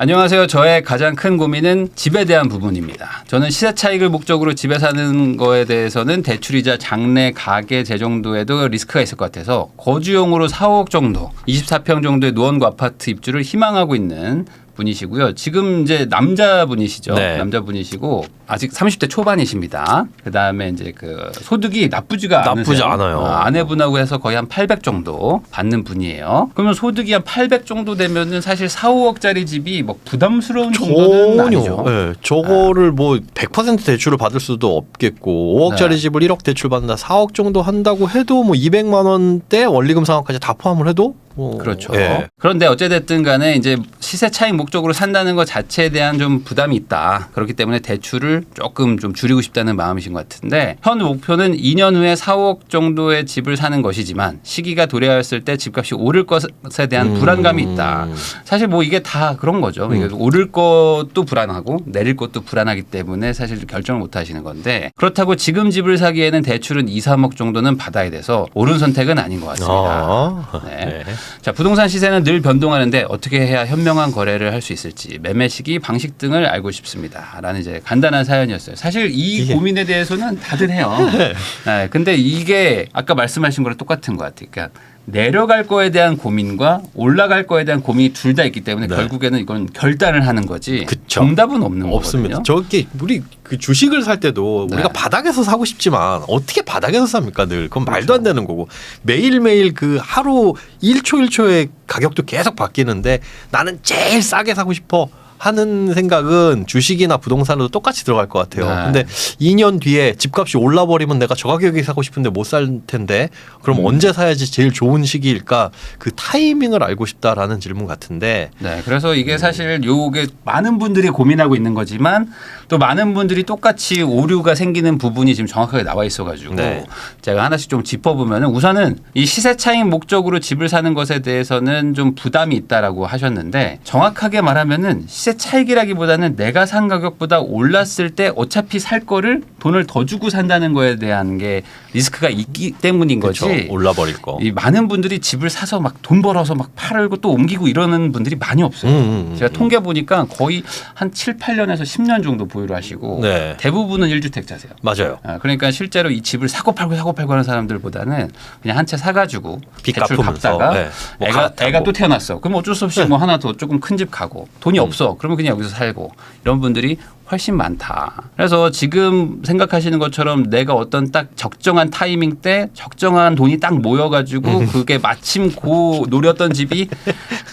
안녕하세요. 저의 가장 큰 고민은 집에 대한 부분입니다. 저는 시세 차익을 목적으로 집에 사는 거에 대해서는 대출이자 장래 가계 재정도에도 리스크가 있을 것 같아서 거주용으로 4억 정도, 24평 정도의 노원구 아파트 입주를 희망하고 있는 분이시고요. 지금 이제 남자분이시죠. 네. 남자분이시고 아직 30대 초반이십니다. 그다음에 이제 그 소득이 나쁘지가 나쁘지 않으세요. 않아요. 어, 아내분하고 해서 거의 한 800 정도 받는 분이에요. 그러면 소득이 한 800 정도 되면은 사실 4, 5억짜리 집이 뭐 부담스러운 정도는. 아니죠. 예, 저거를 뭐100% 대출을 받을 수도 없겠고 5억짜리 네. 집을 1억 대출 받는다 4억 정도 한다고 해도 뭐 200만 원대 원리금 상환까지 다 포함을 해도 뭐 그렇죠. 예. 그런데 어찌됐든 간에 이제 시세 차익 목적으로 산다는 것 자체에 대한 좀 부담이 있다. 그렇기 때문에 대출을 조금 좀 줄이고 싶다는 마음이신 것 같은데 현 목표는 2년 후에 4억 정도의 집을 사는 것이지만 시기가 도래하였을 때 집값이 오를 것에 대한 음. 불안감이 있다. 사실 뭐 이게 다 그런 거죠. 이게 오를 것도 불안하고 내릴 것도 불안하기 때문에 사실 결정을 못 하시는 건데 그렇다고 지금 집을 사기에는 대출은 2, 3억 정도는 받아야 돼서 옳은 선택은 아닌 것 같습니다. 아, 네. 네. 자, 부동산 시세는 늘 변동하는데 어떻게 해야 현명한 거래를 할 수 있을지 매매 시기 방식 등을 알고 싶습니다. 라는 이제 간단한 사연이었어요. 사실 이 예. 고민에 대해서는 다들 해요. 네, 근데 이게 아까 말씀하신 거랑 똑같은 것 같아요. 그러니까 내려갈 거에 대한 고민과 올라갈 거에 대한 고민이 둘 다 있기 때문에 네. 결국에는 이건 결단을 하는 거지. 그쵸. 정답은 없는 없습니다. 거거든요. 저기 우리 그 주식을 살 때도 네. 우리가 바닥에서 사고 싶지만 어떻게 바닥에서 삽니까 늘? 그건 말도 그렇죠. 안 되는 거고 매일매일 그 하루 1초 1초의 가격도 계속 바뀌는데 나는 제일 싸게 사고 싶어. 하는 생각은 주식이나 부동산으로 똑같이 들어갈 것 같아요. 네. 근데 2년 뒤에 집값이 올라버리면 내가 저 가격에 사고 싶은데 못 살 텐데 그럼 음. 언제 사야지 제일 좋은 시기일까? 그 타이밍을 알고 싶다라는 질문 같은데 네, 그래서 이게 사실 요게 많은 분들이 고민하고 있는 거지만 또 많은 분들이 똑같이 오류가 생기는 부분이 지금 정확하게 나와 있어가지고 네. 제가 하나씩 좀 짚어보면은 우선은 이 시세 차익 목적으로 집을 사는 것에 대해서는 좀 부담이 있다라고 하셨는데 정확하게 말하면은 시세 차익이라기보다는 내가 산 가격보다 올랐을 때 어차피 살 거를 돈을 더 주고 산다는 거에 대한 게 리스크가 있기 때문인 거지. 그렇죠. 올라버릴 거. 이 많은 분들이 집을 사서 막 돈 벌어서 막 팔고 또 옮기고 이러는 분들이 많이 없어요. 음, 음, 음, 제가 음. 통계 보니까 거의 한 7, 8년에서 10년 정도 보유를 하시고 네. 대부분은 1주택자세요. 맞아요. 아, 그러니까 실제로 이 집을 사고 팔고 사고 팔고 하는 사람들보다는 그냥 한 채 사가지고 빚 대출 갚다가 네. 뭐 애가. 애가 또 태어났어. 그럼 어쩔 수 없이 네. 뭐 하나 더 조금 큰 집 가고 돈이 없어. 그러면 그냥 여기서 살고 이런 분들이 훨씬 많다. 그래서 지금 생각하시는 것처럼 내가 어떤 딱 적정한 타이밍 때 적정한 돈이 딱 모여가지고 음. 그게 마침 고 노렸던 집이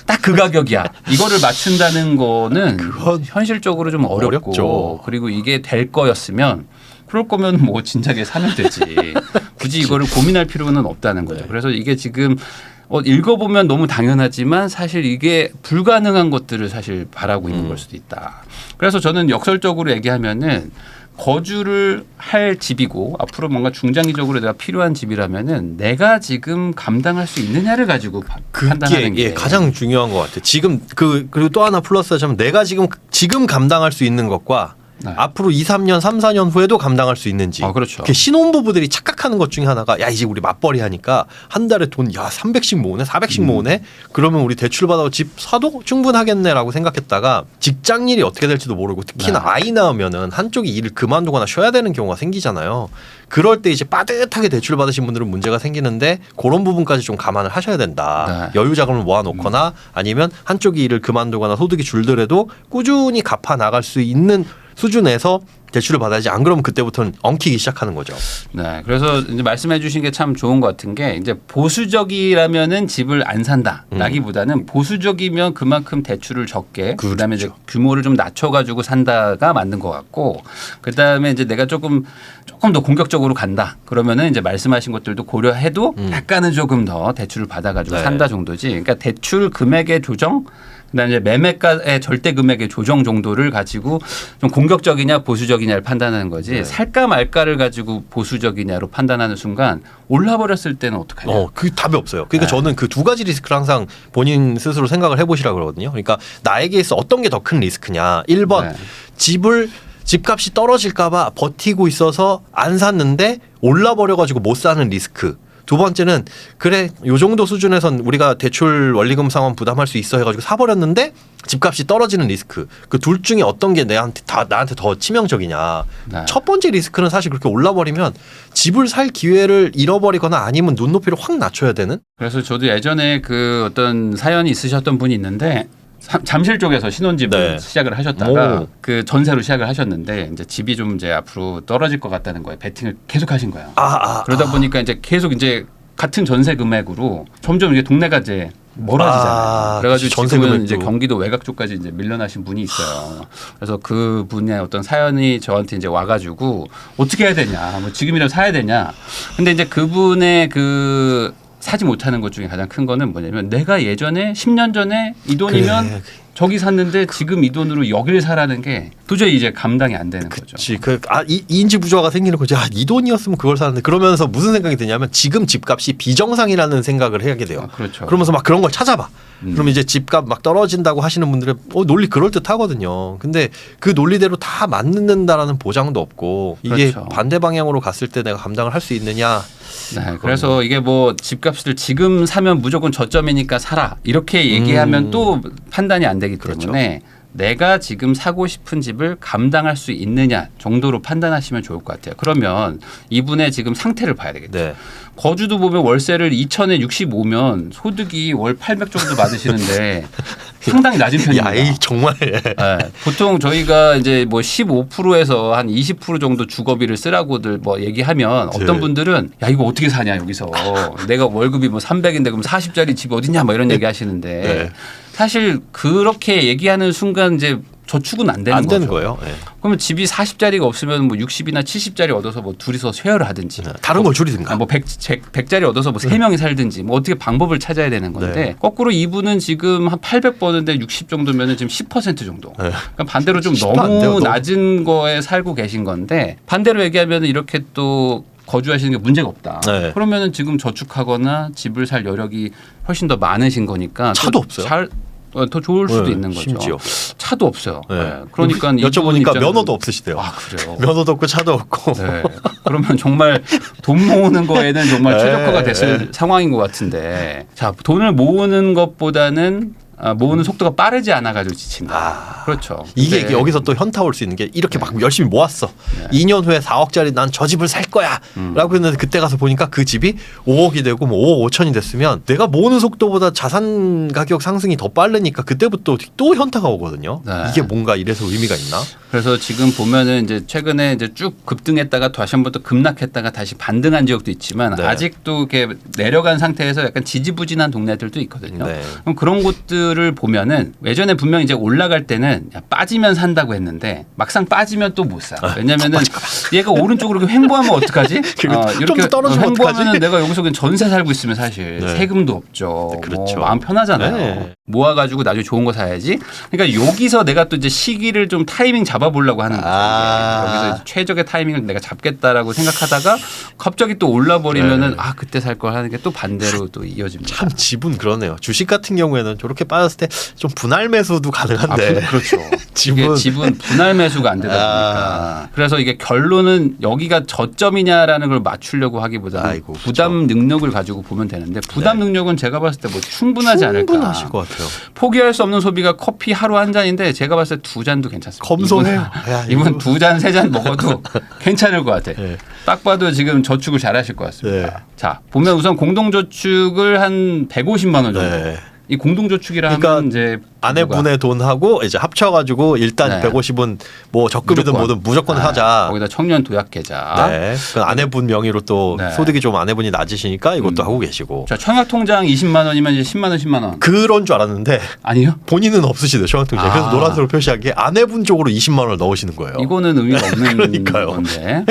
딱 그 가격이야. 이거를 맞춘다는 거는 현실적으로 좀 어렵고 어렵죠. 그리고 이게 될 거였으면 그럴 거면 뭐 진작에 사면 되지. 굳이 이거를 고민할 필요는 없다는 거죠. 네. 그래서 이게 지금 어, 읽어보면 너무 당연하지만 사실 이게 불가능한 것들을 사실 바라고 있는 음. 걸 수도 있다. 그래서 저는 역설적으로 얘기하면은 거주를 할 집이고 앞으로 뭔가 중장기적으로 내가 필요한 집이라면은 내가 지금 감당할 수 있느냐를 가지고 파- 그게 판단하는 게 예, 가장 중요한 것 같아요. 지금 그 그리고 또 하나 플러스 하자면 내가 지금 지금 감당할 수 있는 것과 네. 앞으로 2, 3년, 3, 4년 후에도 감당할 수 있는지. 아, 그렇죠. 그 신혼부부들이 착각하는 것 중에 하나가 야 이제 우리 맞벌이 하니까 한 달에 돈 야 300씩 모으네, 400씩 음. 모으네. 그러면 우리 대출 받아 집 사도 충분하겠네라고 생각했다가 직장 일이 어떻게 될지도 모르고 특히나 네. 아이 낳으면은 한쪽이 일을 그만두거나 쉬어야 되는 경우가 생기잖아요. 그럴 때 이제 빠듯하게 대출 받으신 분들은 문제가 생기는데 그런 부분까지 좀 감안을 하셔야 된다. 네. 여유 자금을 모아 놓거나 아니면 한쪽이 일을 그만두거나 소득이 줄더라도 꾸준히 갚아 나갈 수 있는 수준에서 대출을 받아야지 안 그러면 그때부터는 엉키기 시작하는 거죠. 네, 그래서 이제 말씀해 주신 게 참 좋은 것 같은 게 이제 보수적이라면은 집을 안 산다라기보다는 보수적이면 그만큼 대출을 적게 그렇죠. 그다음에 이제 규모를 좀 낮춰 가지고 산다가 맞는 것 같고 그다음에 이제 내가 조금 조금 더 공격적으로 간다 그러면은 이제 말씀하신 것들도 고려해도 음. 약간은 조금 더 대출을 받아 가지고 네. 산다 정도지. 그러니까 대출 금액의 조정. 그다음에 이제 매매가의 절대 금액의 조정 정도를 가지고 좀 공격적이냐 보수적이냐를 판단하는 거지 네. 살까 말까를 가지고 보수적이냐로 판단하는 순간 올라버렸을 때는 어떡하냐. 어, 그 답이 없어요. 그러니까 네. 저는 그 두 가지 리스크를 항상 본인 스스로 생각을 해보시라 그러거든요. 그러니까 나에게 있어 어떤 게 더 큰 리스크냐. 1번 네. 집을 집값이 떨어질까봐 버티고 있어서 안 샀는데 올라버려가지고 못 사는 리스크. 두 번째는 그래 요 정도 수준에선 우리가 대출 원리금 상환 부담할 수 있어 해가지고 사버렸는데 집값이 떨어지는 리스크. 그 둘 중에 어떤 게 내한테 다 나한테 더 치명적이냐. 네. 첫 번째 리스크는 사실 그렇게 올라버리면 집을 살 기회를 잃어버리거나 아니면 눈높이를 확 낮춰야 되는? 그래서 저도 예전에 그 어떤 사연이 있으셨던 분이 있는데 사- 잠실 쪽에서 신혼집을 네. 시작을 하셨다가 오. 그 전세로 시작을 하셨는데 이제 집이 좀 이제 앞으로 떨어질 것 같다는 거에 베팅을 계속 하신 거예요. 아, 아, 그러다 아. 보니까 이제 계속 이제 같은 전세 금액으로 점점 이게 동네가 이제 멀어지잖아요. 아, 그래가지고 그치, 전세 지금은 금액도. 이제 경기도 외곽 쪽까지 이제 밀려나신 분이 있어요. 그래서 그 분의 어떤 사연이 저한테 이제 와가지고 어떻게 해야 되냐, 뭐 지금이라도 사야 되냐. 근데 이제 그분의 그 사지 못하는 것 중에 가장 큰 거는 뭐냐면 내가 예전에 10년 전에 이 돈이면 그래. 저기 샀는데 지금 이 돈으로 여기를 사라는 게 도저히 이제 감당이 안 되는 거죠. 그치 그아 인지 부조화가 생기는 거지 아이 돈이었으면 그걸 사는데 그러면서 무슨 생각이 드냐면 지금 집값이 비정상이라는 생각을 하게 돼요. 아, 그렇죠. 그러면서 막 그런 걸 찾아봐. 음. 그럼 이제 집값 막 떨어진다고 하시는 분들의 어, 논리 그럴 듯하거든요. 근데 그 논리대로 다 맞는다라는 보장도 없고 이게 그렇죠. 반대 방향으로 갔을 때 내가 감당을 할 수 있느냐. 네, 그래서 이게 뭐 집값을 지금 사면 무조건 저점이니까 사라 이렇게 얘기하면 음. 또 판단이 안 되기 그렇죠. 때문에 내가 지금 사고 싶은 집을 감당할 수 있느냐 정도로 판단하시면 좋을 것 같아요. 그러면 이분의 지금 상태를 봐야 되겠죠. 네. 거주도 보면 월세를 2천에 65면 소득이 월 800 정도 받으시는데 상당히 낮은 편입니다. 야, 이 정말 네, 보통 저희가 이제 뭐 15%에서 한 20% 정도 주거비를 쓰라고들 뭐 얘기하면 어떤 네. 분들은 야 이거 어떻게 사냐 여기서 내가 월급이 뭐 300인데 그럼 40짜리 집 어딨냐 뭐 이런 얘기 하시는데 네. 사실 그렇게 얘기하는 순간 이제 저축은 안 되는 안 거죠. 되는 거예요. 네. 그러면 집이 40짜리가 없으면 뭐 60이나 70짜리 얻어서 뭐 둘이서 쉐어를 하든지 네. 다른 걸 줄이든가. 아, 뭐 100, 100 짜리 얻어서 뭐 세명이 살든지 뭐 어떻게 방법을 찾아야 되는 건데 네. 거꾸로 이분은 지금 한 800 버는데 60 정도면은 지금 10% 정도. 네. 그러니까 반대로 좀 10%안 돼요, 너무 너무. 낮은 거에 살고 계신 건데 반대로 얘기하면 이렇게 또 거주하시는 게 문제가 없다. 네. 그러면은 지금 저축하거나 집을 살 여력이 훨씬 더 많으신 거니까 또 차도 없어요. 잘, 어, 더 좋을 수도 네, 있는 거죠. 심지어. 차도 없어요. 네. 네. 그러니까 여쭤보니까 면허도 없으시대요. 아 그래요. 면허도 없고 차도 없고. 네. 그러면 정말 돈 모으는 거에는 정말 네, 최적화가 됐을 네. 상황인 것 같은데. 자, 돈을 모으는 것보다는 아, 모으는 속도가 빠르지 않아 가지고 지친다. 아. 그렇죠. 이게 여기서 또 현타 올 수 있는 게 이렇게 네. 막 열심히 모았어. 2년 후에 4억짜리 난 저 집을 살 거야. 음. 라고 했는데 그때 가서 보니까 그 집이 5억이 되고 뭐 5억 5천이 됐으면 내가 모으는 속도보다 자산 가격 상승이 더 빠르니까 그때부터 또 현타가 오거든요. 네. 이게 뭔가 이래서 의미가 있나? 그래서 지금 보면은 이제 최근에 이제 쭉 급등했다가 다시 한번 또 급락했다가 다시 반등한 지역도 있지만 네. 아직도 이렇게 내려간 상태에서 약간 지지부진한 동네들도 있거든요. 네. 그럼 그런 곳들 을 보면은 예전에 분명 이제 올라갈 때는 야, 빠지면 산다고 했는데 막상 빠지면 또 못 사. 왜냐면은 얘가 오른쪽으로 이렇게 횡보하면 어떡하지? 어, 좀더 떨어지면 어떡하지? 내가 여기서 그냥 전세 살고 있으면 사실 네. 세금도 없죠. 네, 그렇죠. 뭐 마음 편하잖아요. 네. 모아가지고 나중에 좋은 거 사야지. 그러니까 여기서 내가 또 이제 시기를 좀 타이밍 잡아보려고 하는 거죠. 아. 여기서 최적의 타이밍을 내가 잡겠다라고 생각하다가 갑자기 또 올라버리면은 네. 아 그때 살 걸 하는 게 또 반대로 또 이어집니다. 참 집은 그러네요. 주식 같은 경우에는 저렇게 빠졌을 때 좀 분할 매수도 아, 가능한데 분- 그렇죠. 집은- 집은 분할 매수가 안 되다 보니까 그래서 이게 결론은 여기가 저점이냐라는 걸 맞추려고 하기보다는 아이고, 그렇죠. 부담 능력을 가지고 보면 되는데 부담 네. 능력은 제가 봤을 때 뭐 충분하지 않을까. 충분하실 것 같아요. 포기할 수 없는 소비가 커피 하루 한 잔인데 제가 봤을 때 두 잔도 괜찮습니다. 검소해요. 이분, 두 잔 세 잔 먹어도 괜찮을 것 같아. 네. 딱 봐도 지금 저축을 잘하실 것 같습니다. 네. 자 보면 우선 공동저축을 한 150만 원 정도. 네. 이 공동저축이라 그러니까 이제 아내분의 돈하고 이제 합쳐가지고 일단 네. 150은 뭐 적금이든 무조건. 뭐든 무조건 아, 하자. 거기다 청년 도약 계좌. 네. 그 아내분 명의로 또 네. 소득이 좀 아내분이 낮으시니까 이것도 음. 하고 계시고 자 청약 통장 20만 원이면 이제 10만 원, 10만 원. 그런 줄 알았는데 아니요? 본인은 없으시대요 청약 통장. 그래서 아. 노란색으로 표시한 게 아내분 쪽으로 20만 원을 넣으시는 거예요. 이거는 의미가 없는 그러니까요. 건데.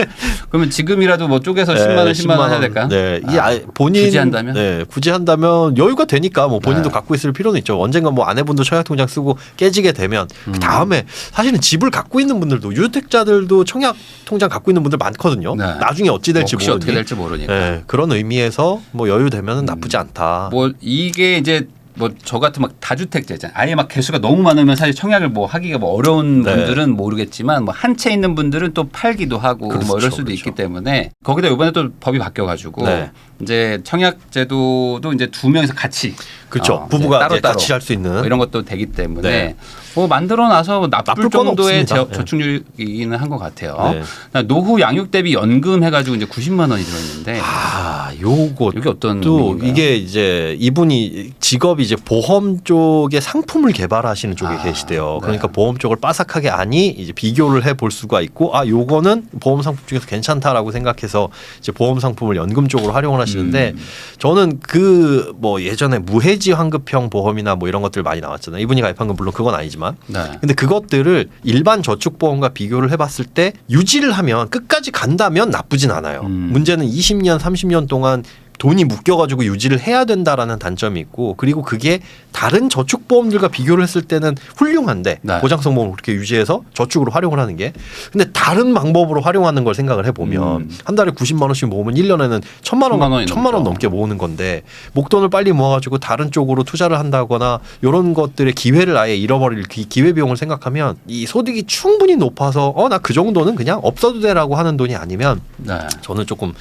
그러면 지금이라도 뭐 쪼개서 10만 원, 10만 원 해야 될까? 네, 이 아, 아, 본인 굳이 한다면? 네, 굳이 한다면 여유가 되니까 뭐 본인도 네. 갖고 있을 필요는 있죠. 언젠가 뭐 아내분도 청약 통장 쓰고 깨지게 되면 음. 그 다음에 사실은 집을 갖고 있는 분들도 유주택자들도 청약통장 갖고 있는 분들 많거든요. 네. 나중에 어찌 될지 뭐 혹시 모르니. 어떻게 될지 모르니까. 네, 그런 의미에서 뭐 여유 되면 은 나쁘지 않다. 뭐 이게 이제 뭐 저 같은 막 다주택자 있잖아요. 아예 막 개수가 너무 많으면 사실 청약을 뭐 하기가 뭐 어려운 네. 분들은 모르겠지만 뭐 한 채 있는 분들은 또 팔기도 하고 뭐 그렇죠, 이럴 수도 그렇죠. 있기 때문에 거기다 이번에 또 법이 바뀌어 가지고 네. 이제 청약 제도도 이제 두 명이서 같이 그렇죠. 어, 부부가 따로 이제 따로 같이 할 수 있는. 뭐 이런 것도 되기 때문에 네. 뭐 만들어 놔서 나쁠, 나쁠 건 정도의. 저, 저축률이기는 한 것 같아요. 네. 그다음에 노후 양육 대비 연금 해가지고 이제 90만 원이 들어있는데 아, 요거 이게 어떤 또? 이게 이제 이분이 직업이 이제 보험 쪽의 상품을 개발하시는 쪽에 아, 계시대요. 네. 그러니까 보험 쪽을 빠삭하게 아니 이제 비교를 해 볼 수가 있고 아 요거는 보험 상품 중에서 괜찮다라고 생각해서 이제 보험 상품을 연금 쪽으로 활용을 하시는데 음. 저는 그 뭐 예전에 무해지 환급형 보험이나 뭐 이런 것들 많이 나왔잖아요. 이분이 가입한 건 물론 그건 아니지만 네. 근데 그것들을 일반 저축보험과 비교를 해봤을 때 유지를 하면 끝까지 간다면 나쁘진 않아요. 음. 문제는 20년, 30년 동안 돈이 묶여가지고 유지를 해야 된다라는 단점이 있고 그리고 그게 다른 저축보험들과 비교를 했을 때는 훌륭한데 네. 보장성 보험을 그렇게 유지해서 저축으로 활용을 하는 게 근데 다른 방법으로 활용하는 걸 생각을 해보면 음. 한 달에 90만 원씩 모으면 1년에는 천만 원, 천만 천만 원. 넘게 모으는 건데 목돈을 빨리 모아가지고 다른 쪽으로 투자를 한다거나 이런 것들의 기회를 아예 잃어버릴 기- 기회 비용을 생각하면 이 소득이 충분히 높아서 어 나 그 정도는 그냥 없어도 돼라고 하는 돈이 아니면 네. 저는 조금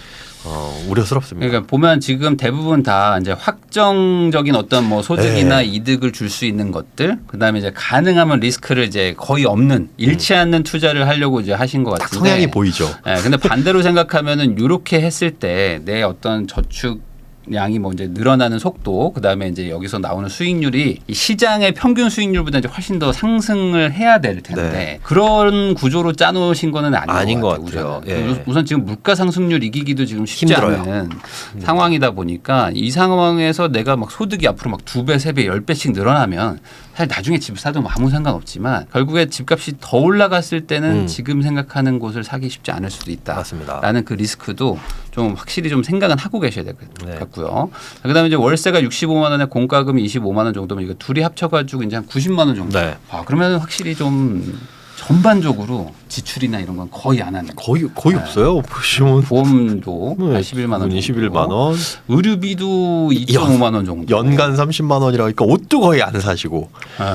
어, 우려스럽습니다. 그러니까 보면 지금 대부분 다 이제 확정적인 어떤 뭐 소득이나 네. 이득을 줄 수 있는 것들, 그다음에 이제 가능하면 리스크를 이제 거의 없는 잃지 않는 투자를 하려고 이제 하신 것딱 같은데. 성향이 보이죠. 예, 근데 반대로 생각하면은 이렇게 했을 때 내 어떤 저축 량이 뭐 이제 늘어나는 속도 그 다음에 이제 여기서 나오는 수익률이 이 시장의 평균 수익률보다 이제 훨씬 더 상승을 해야 될 텐데 네. 그런 구조로 짜놓으신 거는 아닌, 아닌 것것 같아요. 같아요. 우선은. 예. 우선 지금 물가 상승률 이기기도 지금 쉽지 힘들어요. 음. 않은 상황이다 보니까 이 상황에서 내가 막 소득이 앞으로 막 두 배, 세 배, 열 배씩 늘어나면 사실 나중에 집 사도 뭐 아무 상관없지만 결국에 집값이 더 올라갔을 때는 음. 지금 생각하는 곳을 사기 쉽지 않을 수도 있다. 맞습니다. 라는 그 리스크도 좀 확실히 좀 생각은 하고 계셔야 될것 네. 같고요. 그다음에 이제 월세가 65만 원에 공과금이 25만 원 정도면 이거 둘이 합쳐가지고 이제 한 90만 원 정도. 네. 아 그러면 확실히 좀 전반적으로 지출이나 이런 건 거의 안 하는. 거의 거의 네. 없어요. 보시면 보험도 네, 11만 원. 21만 원, 의료비도 2.5만 원 정도. 연간 30만 원이라니까 옷도 거의 안 사시고 네.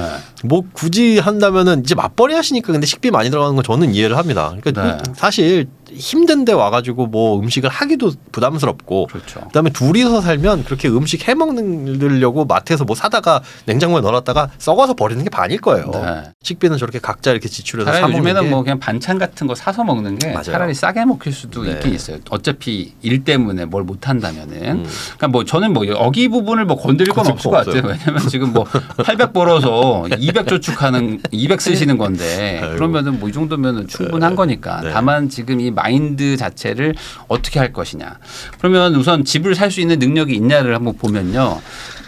뭐 굳이 한다면은 이제 맞벌이 하시니까 근데 식비 많이 들어가는 건 저는 이해를 합니다. 그러니까 네. 사실 힘든데 와가지고 뭐 음식을 하기도 부담스럽고 그렇죠. 그다음에 둘이서 살면 그렇게 음식 해 먹으려고 마트에서 뭐 사다가 냉장고에 넣어놨다가 썩어서 버리는 게 반일 거예요. 네. 식비는 저렇게 각자 이렇게 지출해서 사 먹는 요즘에는 게뭐 그냥 반찬 같은 거 사서 먹는 게 맞아요. 차라리 싸게 먹힐 수도 네. 있긴 있어요. 어차피 일 때문에 뭘 못 한다면은. 음. 그러니까 뭐 저는 뭐 여기 부분을 뭐 건드릴 건 없을 거것 같아요. 왜냐면 지금 뭐 800 벌어서 200 저축하는 200 쓰시는 건데 아이고. 그러면은 뭐 이 정도면은 충분한 거니까. 네. 다만 지금 이 마인드 자체를 어떻게 할 것이냐. 그러면 우선 집을 살 수 있는 능력이 있냐를 한번 보면요.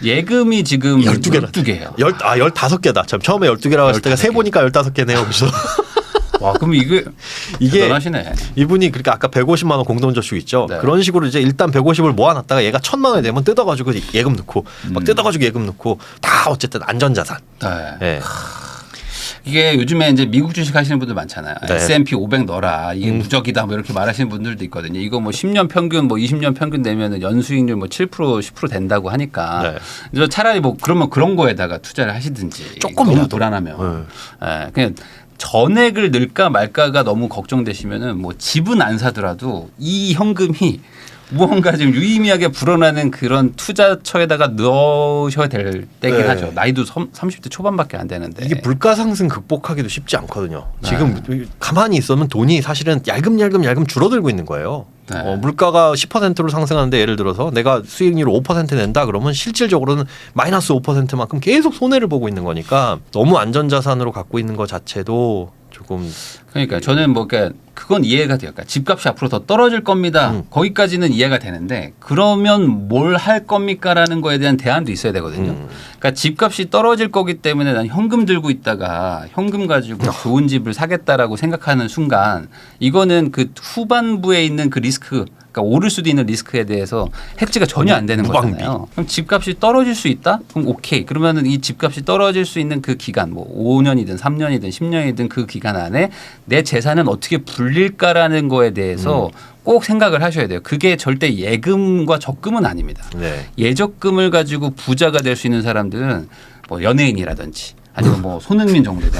예금이 지금 12개나 12개예요. 열, 아, 15개다. 참 처음에 12개라고 했을 때가 15개. 세 보니까 15개네요. 그래서 와, 그럼 이게 이게 대단하시네. 이분이 그러니까 아까 150만 원 공동 저축 있죠. 네. 그런 식으로 이제 일단 150을 모아놨다가 얘가 천만 원이 되면 뜯어가지고 예금 넣고 막 음. 뜯어가지고 예금 넣고 다 어쨌든 안전자산. 네. 예. 이게 요즘에 이제 미국 주식 하시는 분들 많잖아요. 네. S&P 500 넣어라. 이게 음. 무적이다. 뭐 이렇게 말하시는 분들도 있거든요. 이거 뭐 10년 평균 뭐 20년 평균 내면은 연수익률 뭐 7% 10% 된다고 하니까. 네. 그래서 차라리 뭐 그러면 그런 거에다가 투자를 하시든지. 조금이라도. 너무 불안하면. 예, 그냥 전액을 넣을까 말까가 너무 걱정되시면은 뭐 집은 안 사더라도 이 현금이 무언가 지금 유의미하게 불어나는 그런 투자처에다가 넣으셔야 될 때긴 네. 하죠. 나이도 섬- 30대 초반밖에 안 되는데. 이게 물가 상승 극복하기도 쉽지 않거든요. 네. 지금 가만히 있으면 돈이 사실은 얄금얄금 얄금 줄어들고 있는 거예요. 네. 어, 물가가 10%로 상승하는데 예를 들어서 내가 수익률을 5% 낸다 그러면 실질적으로는 마이너스 5%만큼 계속 손해를 보고 있는 거니까 너무 안전자산으로 갖고 있는 것 자체도 조금 그러니까 저는 뭐 그러니까 그건 이해가 돼요. 그러니까 집값이 앞으로 더 떨어질 겁니다. 음. 거기까지는 이해가 되는데 그러면 뭘 할 겁니까라는 거에 대한 대안도 있어야 되거든요. 음. 그러니까 집값이 떨어질 거기 때문에 난 현금 들고 있다가 현금 가지고 어. 좋은 집을 사겠다라고 생각하는 순간 이거는 그 후반부에 있는 그 리스크 그러니까 오를 수도 있는 리스크에 대해서 해지가 전혀 안 되는 무방비. 거잖아요. 그럼 집값이 떨어질 수 있다? 그럼 오케이. 그러면은 이 집값이 떨어질 수 있는 그 기간 뭐 5년이든 3년이든 10년이든 그 기간 안에 내 재산은 어떻게 불릴까라는 거에 대해서 꼭 생각을 하셔야 돼요. 그게 절대 예금과 적금은 아닙니다. 네. 예적금을 가지고 부자가 될 수 있는 사람들은 뭐 연예인이라든지 아니면 뭐 손흥민 정도 되는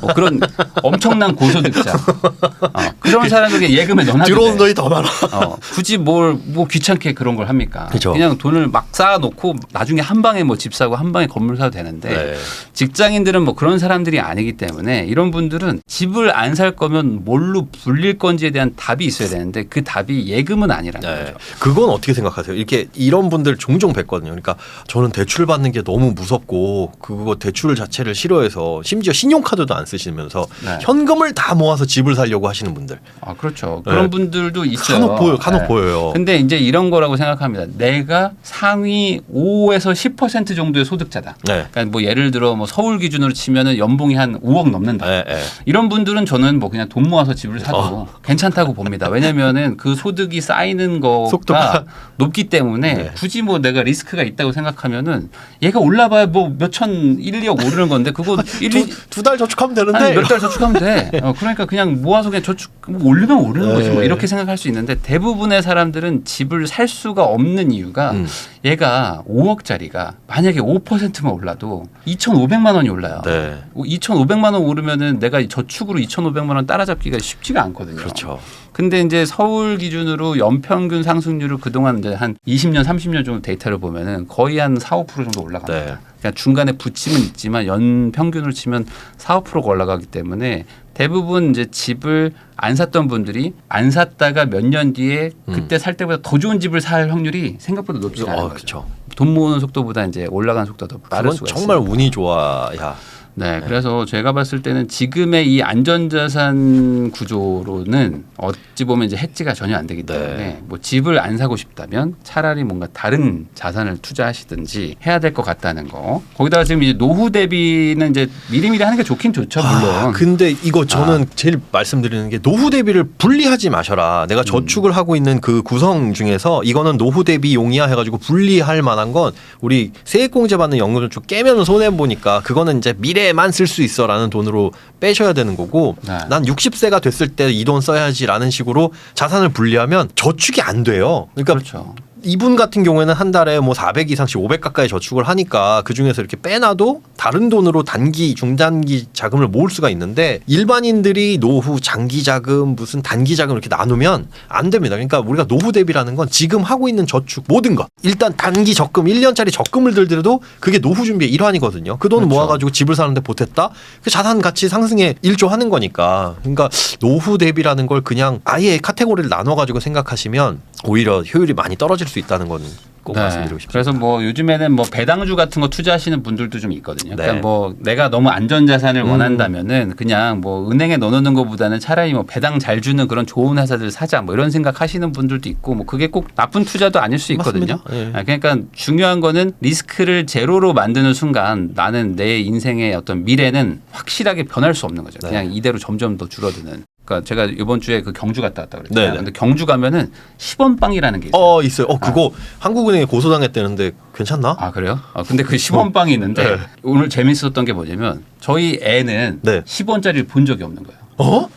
뭐 그런 엄청난 고소득자 어, 그런 사람들에게 예금에 넣어놔도 돼. 돈이 더 많아. 어, 굳이 뭘 뭐 귀찮게 그런 걸 합니까? 그죠. 냥 돈을 막 쌓아놓고 나중에 한 방에 뭐 집 사고 한 방에 건물 사도 되는데 네. 직장인들은 뭐 그런 사람들이 아니기 때문에 이런 분들은 집을 안 살 거면 뭘로 불릴 건지에 대한 답이 있어야 되는데 그 답이 예금은 아니라는 네. 거죠. 그건 어떻게 생각하세요? 이렇게 이런 분들 종종 뵀거든요. 그러니까 저는 대출 받는 게 너무 무섭고 그거 대출 자체를 싫어해서 심지어 신용카드도 안 쓰시면서 네. 현금을 다 모아서 집을 살려고 하시는 분들 아 그렇죠. 그런 네. 분들도 있어요. 간혹 보여, 간혹 네. 보여요. 근데 이제 이런 거라고 생각합니다. 내가 상위 5에서 10% 정도의 소득자다. 네. 그러니까 뭐 예를 들어 뭐 서울 기준으로 치면은 연봉이 한 5억 넘는다. 네, 네. 이런 분들은 저는 뭐 그냥 돈 모아서 집을 사도 어. 괜찮다고 봅니다. 왜냐면은 그 소득이 쌓이는 거가 속도가. 높기 때문에 네. 굳이 뭐 내가 리스크가 있다고 생각하면은 얘가 올라봐야 뭐 몇천 1, 2억 오르는 건데 그거 1, 2, 두달 저축하면 되는데 몇 달 저축하면 돼. 어, 그러니까 그냥 모아서 그냥 저축 뭐 올리면 오르는 거지 뭐 네. 이렇게 생각할 수 있는데 대부분의 사람들은 집을 살 수가 없는 이유가 음. 얘가 5억짜리가 만약에 5%만 올라도 2,500만 원이 올라요. 네. 2,500만 원 오르면은 내가 이 저축으로 2,500만 원 따라잡기가 쉽지가 않거든요. 그렇죠. 근데 이제 서울 기준으로 연평균 상승률을 그동안 이제 한 20년, 30년 정도 데이터를 보면은 거의 한 4, 5% 정도 올라갑니다. 네. 그러니까 중간에 붙임은 있지만 연 평균을 치면 4, 5%가 올라가기 때문에 대부분 이제 집을 안 샀던 분들이 안 샀다가 몇 년 뒤에 그때 살 때보다 더 좋은 집을 살 확률이 생각보다 높지 않은 어. 그렇죠. 돈 모으는 속도보다 이제 올라가는 속도가 더 빠를 수가 정말 있습니다. 운이 좋아야. 네, 그래서 제가 봤을 때는 지금의 이 안전자산 구조로는 어찌 보면 이제 해지가 전혀 안 되기 때문에 네. 뭐 집을 안 사고 싶다면 차라리 뭔가 다른 자산을 투자하시든지 해야 될 것 같다는 거. 거기다가 지금 이제 노후 대비는 이제 미리미리 하는 게 좋긴 좋죠, 물론. 아, 근데 이거 저는 제일 말씀드리는 게 노후 대비를 분리하지 마셔라. 내가 저축을 하고 있는 그 구성 중에서 이거는 노후 대비용이야 해가지고 분리할 만한 건 우리 세액공제 받는 연금저축 깨면 손해 보니까 그거는 이제 미래 에만 쓸 수 있어라는 돈으로 빼셔야 되는 거고 네. 난 60세가 됐을 때 이 돈 써야지라는 식으로 자산을 분리하면 저축이 안 돼요. 그러니까 그렇죠. 이분 같은 경우에는 한 달에 뭐 400 이상씩 500 가까이 저축을 하니까 그 중에서 이렇게 빼놔도 다른 돈으로 단기, 중단기 자금을 모을 수가 있는데 일반인들이 노후 장기 자금 무슨 단기 자금 이렇게 나누면 안 됩니다. 그러니까 우리가 노후 대비라는 건 지금 하고 있는 저축 모든 것 일단 단기 적금 1년짜리 적금을 들더라도 그게 노후 준비의 일환이거든요. 그 돈을 그렇죠. 모아가지고 집을 사는데 보탰다. 그 자산 가치 상승에 일조하는 거니까. 그러니까 노후 대비라는 걸 그냥 아예 카테고리를 나눠가지고 생각하시면 오히려 효율이 많이 떨어질 수 있다는 건 꼭 말씀드리고 싶습니다. 네. 그래서 뭐 요즘에는 뭐 배당주 같은 거 투자하시는 분들도 좀 있거든요. 그러니까 네. 뭐 내가 너무 안전 자산을 음. 원한다면은 그냥 뭐 은행에 넣어놓는 것보다는 차라리 뭐 배당 잘 주는 그런 좋은 회사들 사자 뭐 이런 생각 하시는 분들도 있고 뭐 그게 꼭 나쁜 투자도 아닐 수 있거든요. 아, 그러니까 중요한 거는 리스크를 제로로 만드는 순간 나는 내 인생의 어떤 미래는 확실하게 변할 수 없는 거죠. 네. 그냥 이대로 점점 더 줄어드는. 그러니까 제가 이번 주에 그 경주 갔다 왔다 그랬잖아요. 네네. 근데 경주 가면은 10원 빵이라는 게 있어요. 어 있어요. 어 그거 한국은행에 고소당했다는데 괜찮나? 아 그래요? 아 근데 그 10원 빵이 있는데 네. 오늘 재밌었던 게 뭐냐면 저희 애는 네. 10원짜리를 본 적이 없는 거예요. 어?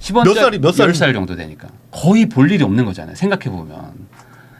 10원짜리 몇 살이- 몇 살이- 10살 정도 되니까 거의 볼 일이 없는 거잖아요. 생각해 보면.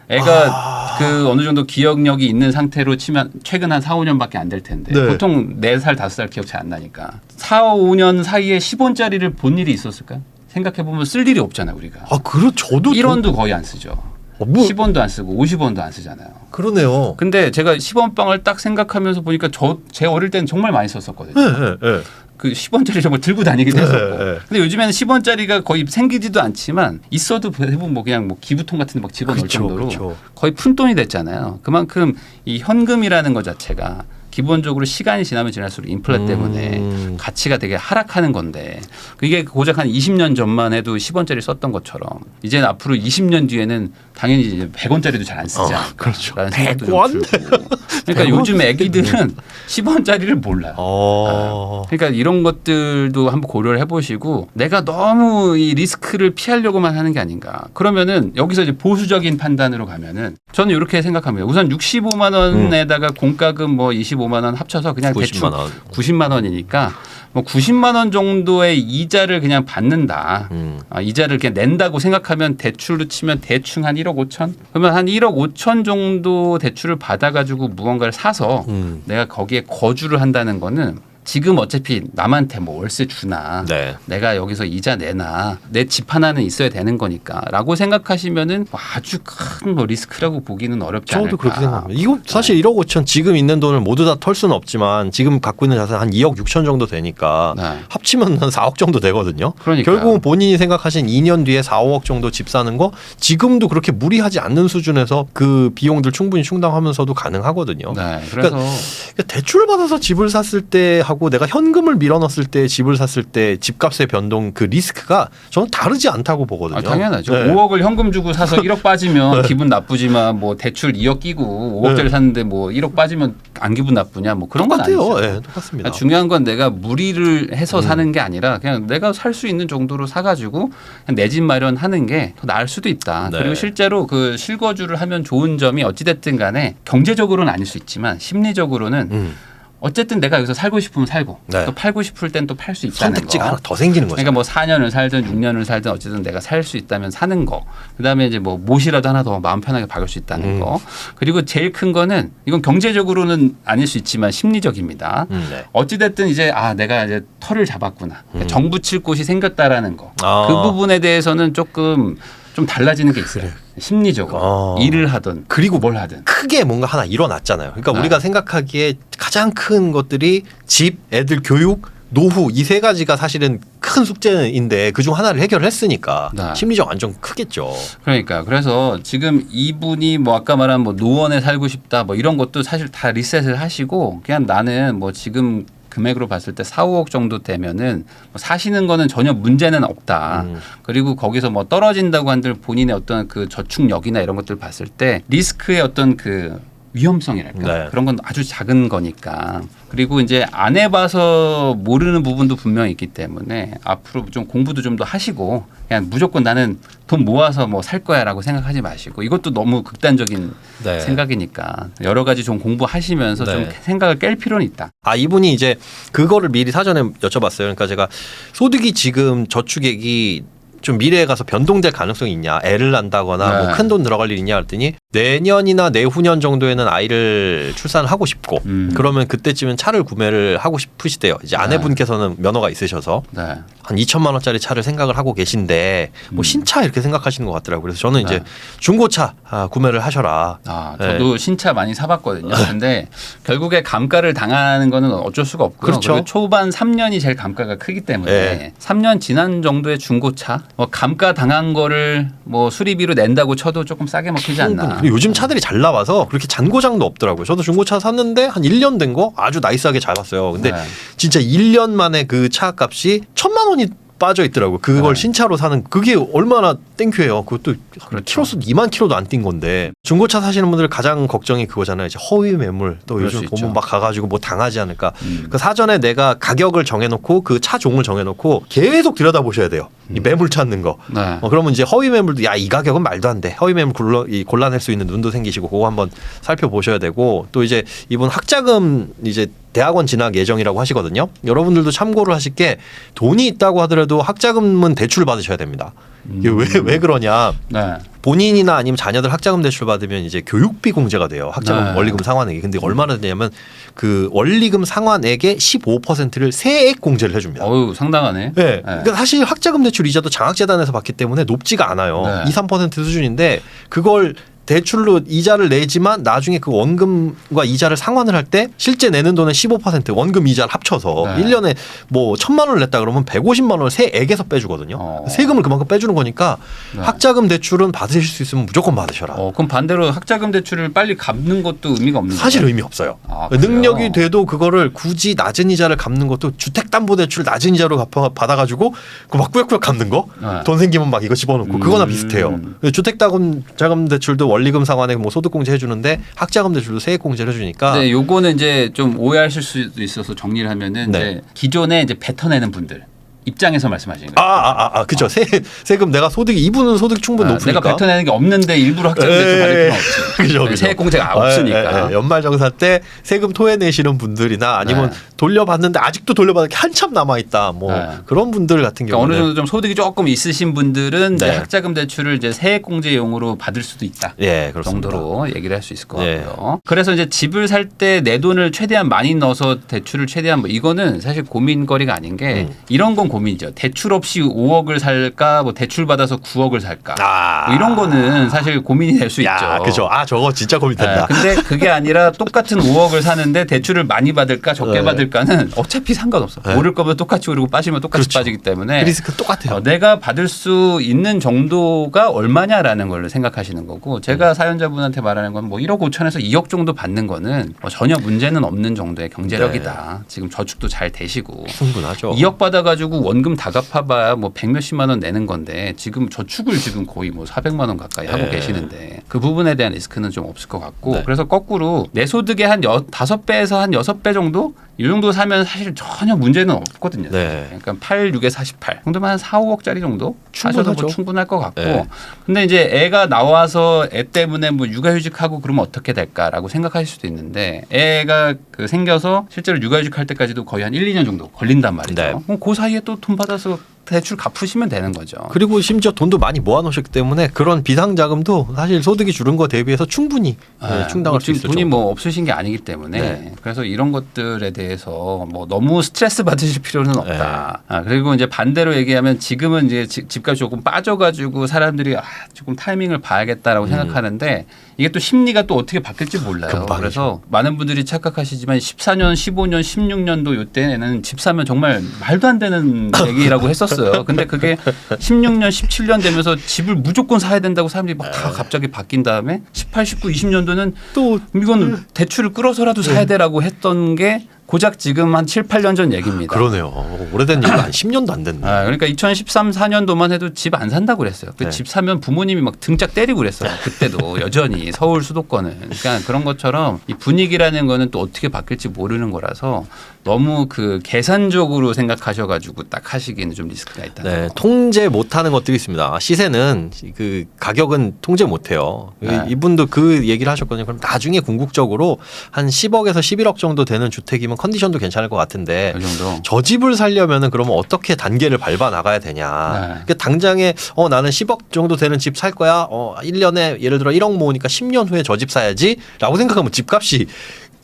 애가 아. 그 어느 정도 기억력이 있는 상태로 치면 최근 한 4, 5년밖에 안 될 텐데 네. 보통 4살, 5살 기억 잘 안 나니까 4, 5년 사이에 10원짜리를 본 일이 있었을까요? 생각해 보면 쓸 일이 없잖아요, 우리가. 아 그래 저도 1원도 거의 안 쓰죠. 어, 뭐 10원도 안 쓰고 50원도 안 쓰잖아요. 그러네요. 근데 제가 10원 빵을 딱 생각하면서 보니까 저 제 어릴 때는 정말 많이 썼었거든요. 예, 예, 예. 그 10원짜리 정말 들고 다니기도 했었고. 네, 네. 근데 요즘에는 10원짜리가 거의 생기지도 않지만 있어도 대부분 뭐 그냥 뭐 기부통 같은 데막 집어넣을 그쵸, 정도로 그쵸. 거의 푼돈이 됐잖아요. 그만큼 이 현금이라는 것 자체가 기본적으로 시간이 지나면 지날수록 인플레 음. 때문에 가치가 되게 하락하는 건데 그게 고작 한 20년 전만 해도 10원짜리 썼던 것처럼 이제는 앞으로 20년 뒤에는 당연히 이제 100원짜리도 잘 안 쓰지 어, 않을까 그렇죠. 라는 생각도 좀 100원? 들고. 그러니까 100원? 요즘 애기들은 10원짜리를 몰라요. 어. 그러니까 이런 것들도 한번 고려를 해보시고 내가 너무 이 리스크를 피하려고만 하는 게 아닌가. 그러면은 여기서 이제 보수적인 판단으로 가면은 저는 이렇게 생각합니다. 우선 65만 원에다가 공과금 뭐 25만 45만 원 합쳐서 그냥 90만 대충 원. 90만 원이니까 뭐 90만 원 정도의 이자를 그냥 받는다. 음. 아, 이자를 그냥 낸다고 생각하면 대출로 치면 대충 한 1억 5천? 그러면 한 1억 5천 정도 대출을 받아가지고 무언가를 사서 음. 내가 거기에 거주를 한다는 거는 지금 어차피 남한테 뭐 월세 주나 네. 내가 여기서 이자 내나 내 집 하나는 있어야 되는 거니까라고 생각하시면은 뭐 아주 큰 뭐 리스크라고 보기는 어렵지 않을까. 저도 그렇게 생각합니다. 이거 사실 1억 5천 지금 있는 돈을 모두 다 털 수는 없지만 지금 갖고 있는 자산 한 2억 6천 정도 되니까 네. 합치면 한 4억 정도 되거든요. 그러니까요. 결국은 본인이 생각하신 2년 뒤에 4, 5억 정도 집 사는 거 지금도 그렇게 무리하지 않는 수준에서 그 비용들 충분히 충당하면서도 가능하거든요. 네. 그래서 그러니까 대출을 받아서 집을 샀을 때 하고 내가 현금을 밀어넣었을 때 집을 샀을 때 집값의 변동 그 리스크가 저는 다르지 않다고 보거든요. 아, 당연하죠. 네. 5억을 현금 주고 사서 1억 빠지면 기분 나쁘지만 뭐 대출 2억 끼고 5억짜리 네. 샀는데 뭐 1억 빠지면 안 기분 나쁘냐 뭐 그런 건 똑같아요. 아니죠. 예, 똑같습니다. 아, 중요한 건 내가 무리를 해서 음. 사는 게 아니라 그냥 내가 살 수 있는 정도로 사가지고 내 집 마련하는 게 더 나을 수도 있다. 네. 그리고 실제로 그 실거주를 하면 좋은 점이 어찌됐든 간에 경제적으로는 아닐 수 있지만 심리적으로는 음. 어쨌든 내가 여기서 살고 싶으면 살고 네. 또 팔고 싶을 땐 또 팔 수 있다는 선택지가 거. 하나 더 생기는 거죠. 그러니까 뭐 4년을 살든 6년을 살든 어쨌든 내가 살 수 있다면 사는 거. 그다음에 이제 뭐 못이라도 하나 더 마음 편하게 박을 수 있다는 음. 거. 그리고 제일 큰 거는 이건 경제적으로는 아닐 수 있지만 심리적입니다. 음, 네. 어찌 됐든 이제 아 내가 이제 털을 잡았구나 음. 정부 칠 곳이 생겼다라는 거. 아. 그 부분에 대해서는 조금 좀 달라지는 게 있어요. 심리적으로 아. 일을 하든 그리고 뭘 하든. 크게 뭔가 하나 일어났잖아요. 그러니까 네. 우리가 생각하기에 가장 큰 것들이 집, 애들 교육, 노후 이 세 가지가 사실은 큰 숙제인데 그중 하나를 해결했으니까 네. 심리적 안정 크겠죠. 그러니까 그래서 지금 이분이 뭐 아까 말한 뭐 노원에 살고 싶다 뭐 이런 것도 사실 다 리셋을 하시고 그냥 나는 뭐 지금 금액으로 봤을 때 4, 5억 정도 되면은 뭐 사시는 거는 전혀 문제는 없다. 음. 그리고 거기서 뭐 떨어진다고 한들 본인의 어떤 그 저축력이나 이런 것들 봤을 때 리스크의 어떤 그 위험성이랄까 네. 그런 건 아주 작은 거니까 그리고 이제 안 해봐서 모르는 부분도 분명히 있기 때문에 앞으로 좀 공부도 좀 더 하시고 그냥 무조건 나는 돈 모아서 뭐 살 거야라고 생각하지 마시고 이것도 너무 극단적인 네. 생각이니까 여러 가지 좀 공부하시면서 좀 네. 생각을 깰 필요는 있다. 아 이분이 이제 그거를 미리 사전에 여쭤봤어요. 그러니까 제가 소득이 지금 저축액이 좀 미래에 가서 변동될 가능성이 있냐, 애를 낳는다거나 네. 뭐큰 돈 들어갈 일 있냐 그랬더니 내년이나 내후년 정도에는 아이를 출산을 하고 싶고 음. 그러면 그때쯤엔 차를 구매를 하고 싶으시대요. 이제 아내분께서는 면허가 있으셔서 네. 한 2천만 원짜리 차를 생각을 하고 계신데 뭐 음. 신차 이렇게 생각하시는 것 같더라고요. 그래서 저는 이제 네. 중고차 아, 구매를 하셔라. 아, 네. 저도 신차 많이 사봤거든요. 근데 결국에 감가를 당하는 거는 어쩔 수가 없고요. 그렇죠. 초반 3년이 제일 감가가 크기 때문에 네. 3년 지난 정도의 중고차, 뭐 감가 당한 거를 뭐 수리비로 낸다고 쳐도 조금 싸게 먹히지 않나. 요즘 차들이 잘 나와서 그렇게 잔고장도 없더라고요. 저도 중고차 샀는데 한 1년 된 거 아주 나이스하게 잘 봤어요. 근데 네. 진짜 1년 만에 그 차 값이 천만 원이 빠져 있더라고요. 그걸 네. 신차로 사는 그게 얼마나 땡큐예요. 그것도 그렇죠. 키로수 2만 킬로도 안 뛴 건데 중고차 사시는 분들 가장 걱정이 그거잖아요. 이제 허위 매물 또 요즘 수 보면. 막 가가지고 뭐 당하지 않을까. 음. 그 사전에 내가 가격을 정해놓고 그 차 종을 정해놓고 계속 들여다 보셔야 돼요. 이 매물 찾는 거. 네. 어, 그러면 이제 허위 매물도 야 이 가격은 말도 안 돼. 허위 매물 골라, 이 골라낼 수 있는 눈도 생기시고 그거 한번 살펴보셔야 되고 또 이제 이분 학자금 이제 대학원 진학 예정이라고 하시거든요. 여러분들도 참고를 하실 게 돈이 있다고 하더라도 학자금은 대출을 받으셔야 됩니다. 이게 왜 왜 그러냐? 네. 본인이나 아니면 자녀들 학자금 대출 받으면 이제 교육비 공제가 돼요. 학자금 네. 원리금 상환액이. 근데 얼마나 되냐면 그 원리금 상환액의 15%를 세액 공제를 해줍니다. 어유 상당하네. 네. 그러니까 사실 학자금 대출 이자도 장학재단에서 받기 때문에 높지가 않아요. 네. 2, 3% 수준인데 그걸 대출로 이자를 내지만 나중에 그 원금과 이자를 상환을 할 때 실제 내는 돈의 15% 원금 이자를 합쳐서 네. 일 1년에 뭐 천만 원을 냈다 그러면 150만 원을 세액에서 빼주거든요. 어. 세금을 그만큼 빼주는 거니까 네. 학자금 대출은 받으실 수 있으면 무조건 받으셔라. 어, 그럼 반대로 학자금 대출을 빨리 갚는 것도 의미가 없는 사실 거예요? 의미 없어요. 아? 능력이 돼도 그거를 굳이 낮은 이자를 갚는 것도 주택담보대출 낮은 이자로 갚아 받아가지고 그막 꾸역꾸역 갚는 거. 네. 돈 생기면 막 이거 집어넣고 그거나 음. 비슷해요. 주택자금 자금 대출도 원리금 상환액 뭐 소득공제 해주는데 학자금 대출도 세액공제를 해주니까 네, 요거는 이제 좀 오해하실 수도 있어서 정리를 하면은 네. 이제 기존에 이제 뱉어내는 분들 입장에서 말씀하시는 아, 거예요. 아, 아, 아 그죠. 세, 세금 내가 소득 이분은 소득 충분 아, 높으니까. 내가 뱉어내는 게 없는데 일부러 에, 받을 필요는 없지. 그죠, 그죠. 세액 공제가 아, 없으니까. 예, 예. 연말정산 때 세금 토해내시는 분들이나 아니면 네. 돌려받는데 아직도 돌려받을 게 한참 남아 있다. 뭐 네. 그런 분들 같은 그러니까 경우는 어느 정도 좀 소득이 조금 있으신 분들은 네. 학자금 대출을 이제 세액 공제용으로 받을 수도 있다. 예 그렇습니다. 정도로 얘기를 할 수 있을 것 예. 같고요. 그래서 이제 집을 살 때 내 돈을 최대한 많이 넣어서 대출을 최대한 뭐 이거는 사실 고민거리가 아닌 게 음. 이런 건 고민이죠. 대출 없이 5억을 살까, 뭐 대출 받아서 9억을 살까. 아 뭐 이런 거는 사실 고민이 될 수 있죠. 야, 그죠. 아 저거 진짜 고민된다. 네, 근데 그게 아니라 똑같은 5억을 사는데 대출을 많이 받을까 적게 네. 받을까는 어차피 상관없어. 네. 오를 거면 똑같이 오르고 빠지면 똑같이 그렇죠. 빠지기 때문에 그 리스크 똑같아요. 어, 내가 받을 수 있는 정도가 얼마냐라는 걸 생각하시는 거고 음. 제가 사연자분한테 말하는 건 뭐 1억 5천에서 2억 정도 받는 거는 뭐 전혀 문제는 없는 정도의 경제력이다. 지금 저축도 잘 되시고 충분하죠. 2억 받아가지고 원금 다 갚아봐야 뭐 백 몇십만 원 내는 건데 지금 저축을 지금 거의 뭐 400만 원 가까이 하고 네. 계시는데 그 부분에 대한 리스크는 좀 없을 것 같고 네. 그래서 거꾸로 내 소득의 한 여, 다섯 배에서 한 여섯 배 정도 이 정도 사면 사실 전혀 문제는 없거든요. 네. 그러니까 8, 6에 48 정도면 한 4, 5억짜리 정도 충분하죠. 뭐 충분할 것 같고 네. 근데 이제 애가 나와서 애 때문에 뭐 육아휴직하고 그러면 어떻게 될까라고 생각하실 수도 있는데 애가 그 생겨서 실제로 육아휴직할 때까지도 거의 한 1, 2년 정도 걸린단 말이죠. 네. 그럼 그 사이에 또돈 받아서 대출 갚으시면 되는 거죠. 그리고 심지어 돈도 많이 모아놓으셨기 때문에 그런 비상자금도 사실 소득이 줄은 거 대비해서 충분히 예, 네, 충당할 뭐수 있을 돈이 정도. 뭐 없으신 게 아니기 때문에 네. 그래서 이런 것들에 대해서 뭐 너무 스트레스 받으실 필요는 없다. 네. 아, 그리고 이제 반대로 얘기하면 지금은 이제 집- 집값이 조금 빠져가지고 사람들이 아, 조금 타이밍을 봐야겠다라고 생각하는데 이게 또 심리가 또 어떻게 바뀔지 몰라요. 음. 금방이죠. 그래서 많은 분들이 착각하시지만 14년, 15년, 16년도 요때는 집 사면 정말 말도 안 되는 얘기라고 했었어요. 근데 그게 16년, 17년 되면서 집을 무조건 사야 된다고 사람들이 막 네. 다 갑자기 바뀐 다음에 18, 19, 20년도는 또 이건 대출을 끌어서라도 사야 되라고 했던 게 고작 지금 한 7, 8년 전 얘기입니다. 그러네요. 어, 오래된 얘기가 한 10년도 안 됐네. 아, 그러니까 2013, 4년도만 해도 집 안 산다고 그랬어요. 그 네. 집 사면 부모님이 막 등짝 때리고 그랬어요. 그때도 여전히 서울 수도권은. 그러니까 그런 것처럼 이 분위기라는 거는 또 어떻게 바뀔지 모르는 거라서 너무 그 계산적으로 생각하셔가지고 딱 하시기에는 좀 리스크가 있다. 네, 통제 못하는 것들이 있습니다. 시세는 그 가격은 통제 못해요. 네. 이분도 그 얘기를 하셨거든요. 그럼 나중에 궁극적으로 한 10억에서 11억 정도 되는 주택이면 컨디션도 괜찮을 것 같은데 그 정도. 저 집을 살려면은 그러면 어떻게 단계를 밟아 나가야 되냐. 네. 그러니까 당장에 어 나는 10억 정도 되는 집 살 거야. 어 1년에 예를 들어 1억 모으니까 10년 후에 저 집 사야지라고 생각하면 집값이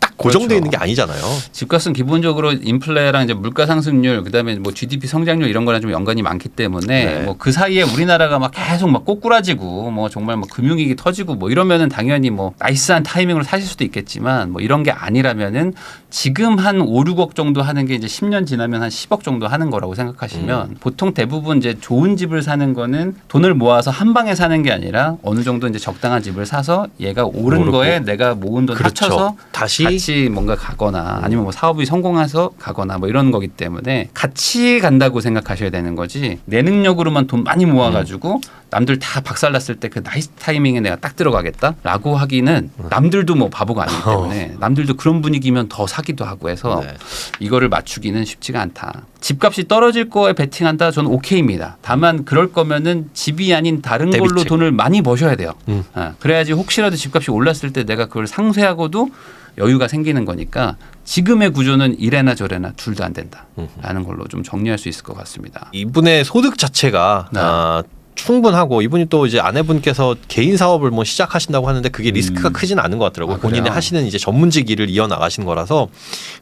딱 고정돼 그렇죠. 있는 게 아니잖아요. 집값은 기본적으로 인플레랑 이제 물가 상승률 그다음에 뭐 GDP 성장률 이런 거랑 좀 연관이 많기 때문에 네. 뭐그 사이에 우리나라가 막 계속 막 꼬꾸라지고 뭐 정말 뭐 금융위기 터지고 뭐 이러면은 당연히 뭐 나이스한 타이밍으로 사실 수도 있겠지만 뭐 이런 게 아니라면은 지금 한 5, 6억 정도 하는 게 이제 10년 지나면 한 10억 정도 하는 거라고 생각하시면 음. 보통 대부분 이제 좋은 집을 사는 거는 돈을 모아서 한 방에 사는 게 아니라 어느 정도 이제 적당한 집을 사서 얘가 오른. 거에 내가 모은 돈 그렇죠. 합쳐서 다시 같이 뭔가 가거나 아니면 뭐 사업이 성공해서 가거나 뭐 이런 거기 때문에 같이 간다고 생각하셔야 되는 거지 내 능력으로만 돈 많이 모아가지고 남들 다 박살났을 때 그 나이스 타이밍에 내가 딱 들어가겠다라고 하기는 남들도 뭐 바보가 아니기 때문에 남들도 그런 분위기면 더 사기도 하고 해서 네. 이거를 맞추기는 쉽지가 않다. 집값이 떨어질 거에 베팅한다. 저는 오케이입니다. 다만 그럴 거면은 집이 아닌 다른 걸로 대비책. 돈을 많이 버셔야 돼요. 음. 아, 그래야지 혹시라도 집값이 올랐을 때 내가 그걸 상쇄하고도 여유가 생기는 거니까 지금의 구조는 이래나 저래나 둘 다 안 된다라는 걸로 좀 정리할 수 있을 것 같습니다. 이분의 소득 자체가 네. 아, 충분하고 이분이 또 이제 아내분께서 개인 사업을 뭐 시작하신다고 하는데 그게 리스크가 음. 크진 않은 것 같더라고요. 아, 그래요? 본인이 하시는 이제 전문직 일을 이어 나가신 거라서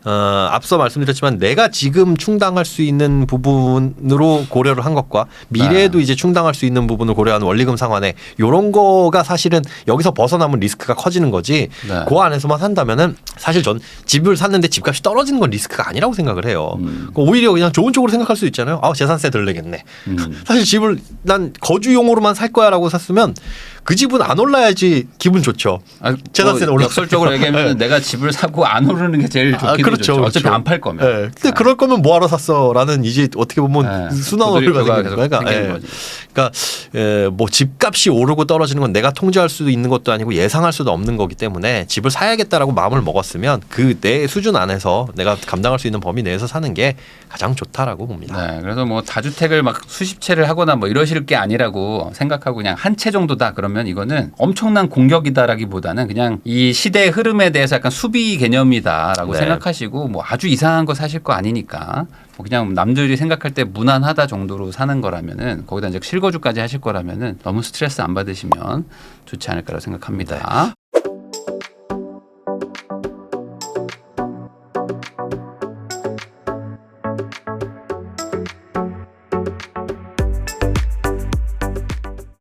어, 앞서 말씀드렸지만 내가 지금 충당할 수 있는 부분으로 고려를 한 것과 미래에도 네. 이제 충당할 수 있는 부분을 고려하는 원리금 상환에 이런 거가 사실은 여기서 벗어나면 리스크가 커지는 거지. 네. 그 안에서만 산다면은 사실 전 집을 샀는데 집값이 떨어지는 건 리스크가 아니라고 생각을 해요. 음. 그 오히려 그냥 좋은 쪽으로 생각할 수 있잖아요. 아 재산세 덜 내겠네. 음. 사실 집을 난 거주용으로만 살 거야라고 샀으면 그 집은 안 올라야지 기분 좋죠. 아, 재산세는 뭐 올라- 역설적으로 얘기하면 내가 집을 사고 안 오르는 게 제일 좋긴 아, 해 그렇죠, 좋죠. 어차피 그렇죠. 안팔 거면. 예. 근데 그럴 거면 뭐하러 샀어라는 이제 어떻게 보면 네. 생기는 거야. 계속 그러니까, 생기는 예. 그러니까 에, 뭐 집값이 오르고 떨어지는 건 내가 통제할 수도 있는 것도 아니고 예상할 수도 없는 거기 때문에 집을 사야겠다라고 마음을 먹었으면 그 내 수준 안에서 내가 감당할 수 있는 범위 내에서 사는 게 가장 좋다라고 봅니다. 네, 그래서 뭐 다주택을 막 수십 채를 하거나 뭐 이러실 게 아니라고 생각하고 그냥 한 채 정도다 그러면 이거는 엄청난 공격이다라기보다는 그냥 이 시대의 흐름에 대해서 약간 수비 개념이다라고 네. 생각하시고 뭐 아주 이상한 거 사실 거 아니니까 뭐 그냥 남들이 생각할 때 무난하다 정도로 사는 거라면은 거기다 이제 실거주까지 하실 거라면은 너무 스트레스 안 받으시면 좋지 않을까라고 생각합니다.